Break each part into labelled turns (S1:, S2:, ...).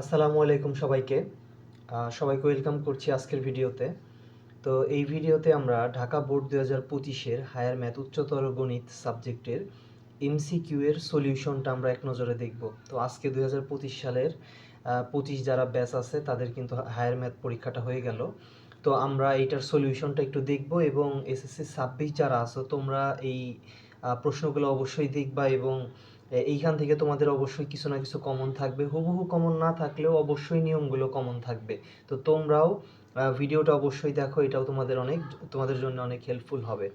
S1: আসসালামু আলাইকুম সবাইকে। সবাইকে ওয়েলকাম করছি আজকের ভিডিওতে। তো এই ভিডিওতে আমরা ঢাকা বোর্ড দু হাজার পঁচিশের হায়ার ম্যাথ উচ্চতর গণিত সাবজেক্টের এমসিকিউ এর সলিউশনটা আমরা এক নজরে দেখব। তো আজকে দুই হাজার পঁচিশ সালের পঁচিশ যারা ব্যাচ আছে, তাদের কিন্তু হায়ার ম্যাথ পরীক্ষাটা হয়ে গেল। তো আমরা এইটার সলিউশনটা একটু দেখব এবং এসএসসি ছাব্বিশ যারা আছো, তোমরা এই প্রশ্নগুলো অবশ্যই দেখবা এবং এইখান থেকে তোমাদের অবশ্যই কিছু না কিছু কমন থাকবে। হুবহু কমন না থাকলেও অবশ্যই নিয়মগুলো কমন থাকবে। তো তোমরাও ভিডিওটা অবশ্যই দেখো, এটাও তোমাদের অনেক, তোমাদের জন্য অনেক হেল্পফুল হবে।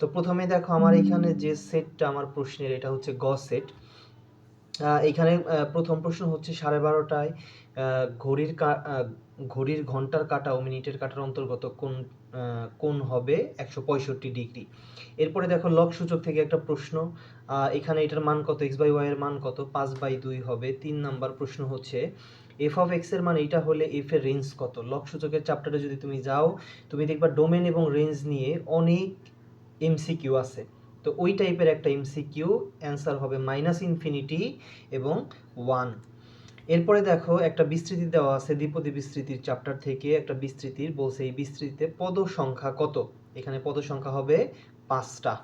S1: তো প্রথমে দেখো আমার এখানে যে সেটটা আমার প্রশ্নের, এটা হচ্ছে গ সেট এখানে প্রথম প্রশ্ন হচ্ছে সাড়ে বারোটায় ঘড়ির ঘড়ির ঘণ্টার কাটা ও মিনিটের কাটার অন্তর্গত কোন কোন হবে একশো পঁয়ষট্টি ডিগ্রি। এরপরে দেখো লক সূচক থেকে একটা প্রশ্ন এখানে এটার মান কত? এক্স বাই ওয়াই এর মান কত? পাঁচ বাই দুই হবে। তিন নাম্বার প্রশ্ন হচ্ছে এফ অফ এক্সের মান এইটা হলে এফ এর রেঞ্জ কত? লক সূচকের চ্যাপ্টারে যদি তুমি যাও, তুমি দেখবা ডোমেন এবং রেঞ্জ নিয়ে অনেক এমসিকিউ আছে। তো ওই টাইপের একটা এমসিকিউ অ্যান্সার হবে মাইনাস ইনফিনিটি এবং ওয়ান এরপরে দেখো একটা বিস্তৃতি দেওয়া আছে দ্বিপদী বিস্তৃতির চ্যাপ্টার থেকে একটা বিস্তৃতির, বলছে এই বিস্তৃতিতে পদ সংখ্যা কত? এখানে পদ সংখ্যা হবে পাঁচটা।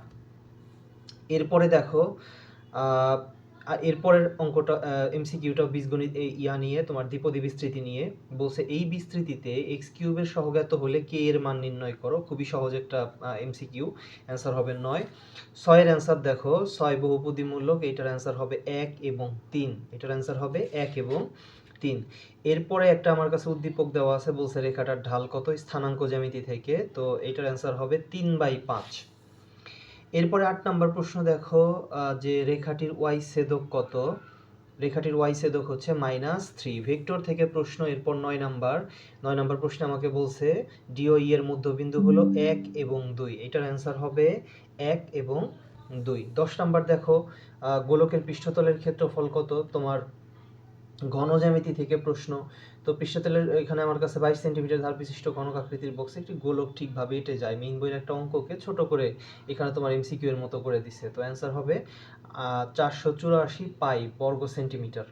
S1: এরপরে দেখো আর এরপরের অঙ্কটা এমসিকিউটা বীজগণিত ইয়া নিয়ে, তোমার দ্বিপদী বিস্তৃতি নিয়ে, বলছে এই বিস্তৃতিতে এক্স কিউবের সহগত হলে কে এর মান নির্ণয় করো। খুবই সহজ একটা এমসিকিউ অ্যান্সার হবে নয়। ছয়ের অ্যান্সার দেখো, ছয় বহুপদীমূলক এটার অ্যান্সার হবে এক এবং তিন। এটার অ্যান্সার হবে এক এবং তিন। এরপরে একটা আমার কাছে উদ্দীপক দেওয়া আছে, বলছে রেখাটার ঢাল কত? স্থানাঙ্ক জ্যামিতি থেকে। তো এটার অ্যান্সার হবে তিন বাই পাঁচ। এরপরে আট নাম্বার প্রশ্ন দেখো যে রেখাটির ওয়াই ছেদক কত? রেখাটির ওয়াই ছেদক হচ্ছে মাইনাস থ্রি ভেক্টর থেকে প্রশ্ন এরপর নয় নাম্বার। নয় নাম্বার প্রশ্নে আমাকে বলছে ডিও ই এর মধ্যবিন্দু হলো এক এবং দুই। এটার অ্যান্সার হবে এক এবং দুই। দশ নাম্বার দেখো গোলকের পৃষ্ঠতলের ক্ষেত্রফল কত? তোমার ঘনজ্যামিতি থেকে প্রশ্ন। তো পৃষ্ঠতলের এখানে আমার কাছে বাইশ সেন্টিমিটার ধার বিশিষ্ট ঘনক আকৃতির বক্সে একটি গোলক ঠিকভাবে এঁটে যায়। মেইন বইয়ের একটা অঙ্ককে ছোট করে এখানে তোমার এমসিকিউ এর মতো করে দিছে। তো অ্যান্সার হবে চারশো চুরাশি পাই বর্গ সেন্টিমিটার।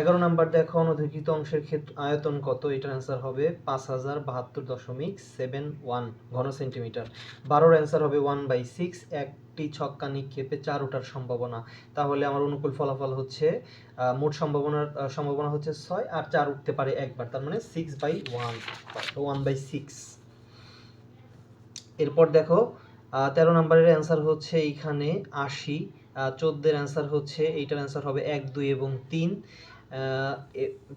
S1: এগারো নাম্বার দেখো অনধিকৃত অংশের ক্ষেত্র, আয়তন কত? এটার অ্যান্সার হবে পাঁচ হাজার বাহাত্তর দশমিক সেভেন ওয়ান ঘন সেন্টিমিটার। বারোর অ্যান্সার হবে ওয়ান বাই সিক্স একটি ছক্কা নিক্ষেপে চার ওঠার সম্ভাবনা। তাহলে আমার অনুকূল ফলাফল হচ্ছে মোট সম্ভাবনার সম্ভাবনা হচ্ছে ছয় আর চার উঠতে পারে একবার, তার মানে six by one one by six এরপর দেখো তেরো নম্বরের অ্যান্সার হচ্ছে এইখানে আশি চোদ্দের অ্যান্সার হচ্ছে, এইটার অ্যান্সার হবে এক, দুই এবং তিন।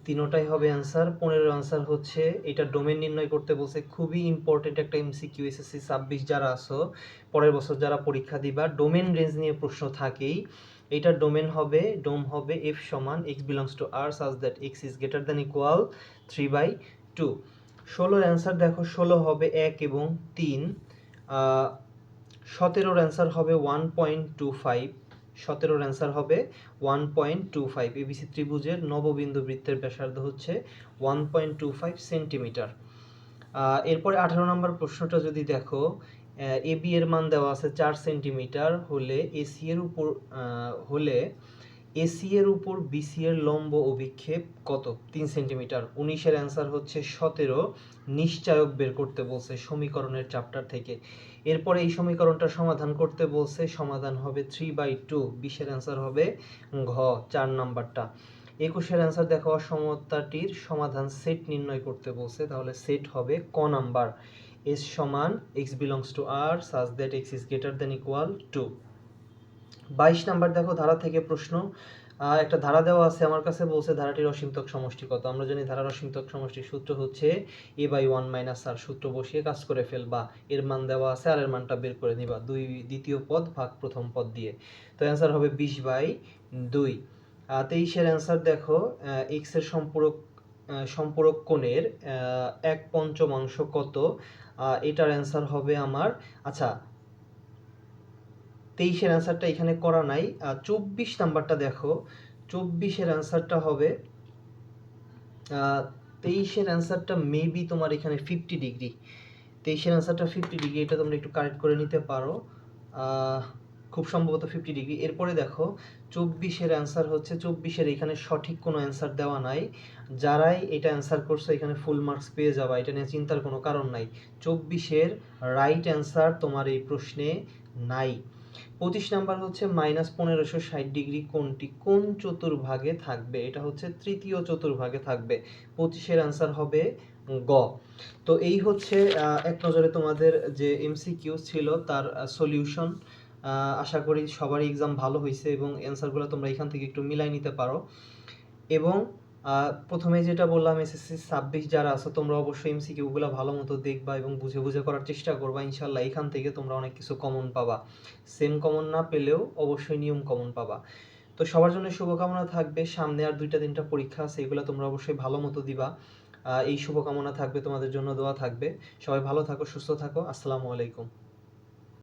S1: তিনোটাই হবে অ্যান্সার পনেরো অ্যান্সার হচ্ছে এটা ডোমেন নির্ণয় করতে বলছে খুবই ইম্পর্টেন্ট একটা এমসিকিউ এসএসসি ছাব্বিশ যারা আসো পরের বছর যারা পরীক্ষা দিবা ডোমেন রেঞ্জ নিয়ে প্রশ্ন থাকেই। এইটার ডোমেন হবে ডোম হবে এফ সমান x belongs to R such that x is greater than equal three by two ষোলোর অ্যান্সার দেখো, ষোলো হবে এক এবং তিন। সতেরোর অ্যান্সার হবে ওয়ান পয়েন্ট টু ফাইভ সতেরোর অ্যান্সার হবে one point two five ABC ত্রিভুজের নববিন্দু বৃত্তের ব্যাসার্ধ হচ্ছে one point two five centimetre এরপরে আঠারো নম্বর প্রশ্নটা যদি দেখো এ বি এর মান দেওয়া আছে চার সেন্টিমিটার হলে এসি এর উপর হলে এসি এর উপর বিসি এর লম্ব অভিক্ষেপ কত? তিন সেন্টিমিটার। উনিশের অ্যান্সার হচ্ছে সতেরো। নিশ্চায়ক বের করতে বলছে সমীকরণের চ্যাপ্টার থেকে। এরপরে এই সমীকরণটা সমাধান করতে বলছে, সমাধান হবে থ্রি বাই টু বিশের অ্যান্সার হবে ঘ, চার নাম্বারটা। একুশের অ্যান্সার দেখো, অসমতাটির সমাধান সেট নির্ণয় করতে বলছে। তাহলে সেট হবে ক নাম্বার। এস সমান x belongs to R such that x is greater than equal to বাইশ নাম্বার দেখো, ধারা থেকে প্রশ্ন। একটা ধারা দেওয়া আছে আমার কাছে, বলছে ধারাটির অসীমতক সমষ্টি কত? আমরা জানি ধারার অসীমতক সমষ্টির সূত্র হচ্ছে a by one minus r সূত্র বসিয়ে কাজ করে ফেলবা এর মান দেওয়া আছে, আর এর মানটা বের করে নিবা। দুই দ্বিতীয় পদ ভাগ প্রথম পদ দিয়ে। তো অ্যান্সার হবে বিশ বাই দুই। তেইশের অ্যান্সার দেখো এক্সের সম্পূরক সম্পূরক কোণের এক পঞ্চমাংশ কত? এটার অ্যান্সার হবে আমার আচ্ছা তেইশের অ্যান্সারটা এখানে করা নাই। চব্বিশ নাম্বারটা দেখো। চব্বিশের অ্যান্সারটা হবে তেইশের অ্যান্সারটা মেবি তোমার এখানে ফিফটি ডিগ্রি তেইশের অ্যান্সারটা ফিফটি ডিগ্রি এটা তোমরা একটু কারেক্ট করে নিতে পারো। খুব সম্ভবত ফিফটি ডিগ্রি এরপরে দেখো, চব্বিশের অ্যান্সার হচ্ছে, চব্বিশের এখানে সঠিক কোনো অ্যান্সার দেওয়া নাই। যারাই এটা অ্যান্সার করছে, এখানে ফুল মার্কস পেয়ে যাবা। এটা নিয়ে চিন্তার কোনো কারণ নাই। চব্বিশের রাইট অ্যান্সার তোমার এই প্রশ্নে নাই। পঁচিশ নাম্বার হচ্ছে মাইনাস পনেরোশো ষাট ডিগ্রি কোনটি? কোন চতুর্ভাগে থাকবে? এটা হচ্ছে তৃতীয় চতুর্ভাগে থাকবে। পঁচিশের অ্যান্সার হবে গ। তো এই হচ্ছে এক নজরে তোমাদের যে এমসিকিউ ছিল তার সলিউশন আশা করি সবারই এক্সাম ভালো হয়েছে এবং অ্যান্সারগুলো তোমরা এখান থেকে একটু মিলাই নিতে পারো। এবং প্রথমে যেটা বললাম এসএসসি ছাব্বিশ যারা আছো, তোমরা অবশ্যই এমসিকিউগুলো ভালো মতো দেখবা এবং বুঝে বুঝে করার চেষ্টা করবা। ইনশাল্লাহ এখান থেকে তোমরা অনেক কিছু কমন পাবা। সেম কমন না পেলেও অবশ্যই নিয়ম কমন পাবা। তো সবার জন্য শুভকামনা থাকবে। সামনে আর দুইটা তিনটা পরীক্ষা আছে, এগুলো তোমরা অবশ্যই ভালো মতো দিবা। এই শুভকামনা থাকবে তোমাদের জন্য, দোয়া থাকবে। সবাই ভালো থাকো, সুস্থ থাকো। আসসালামু আলাইকুম।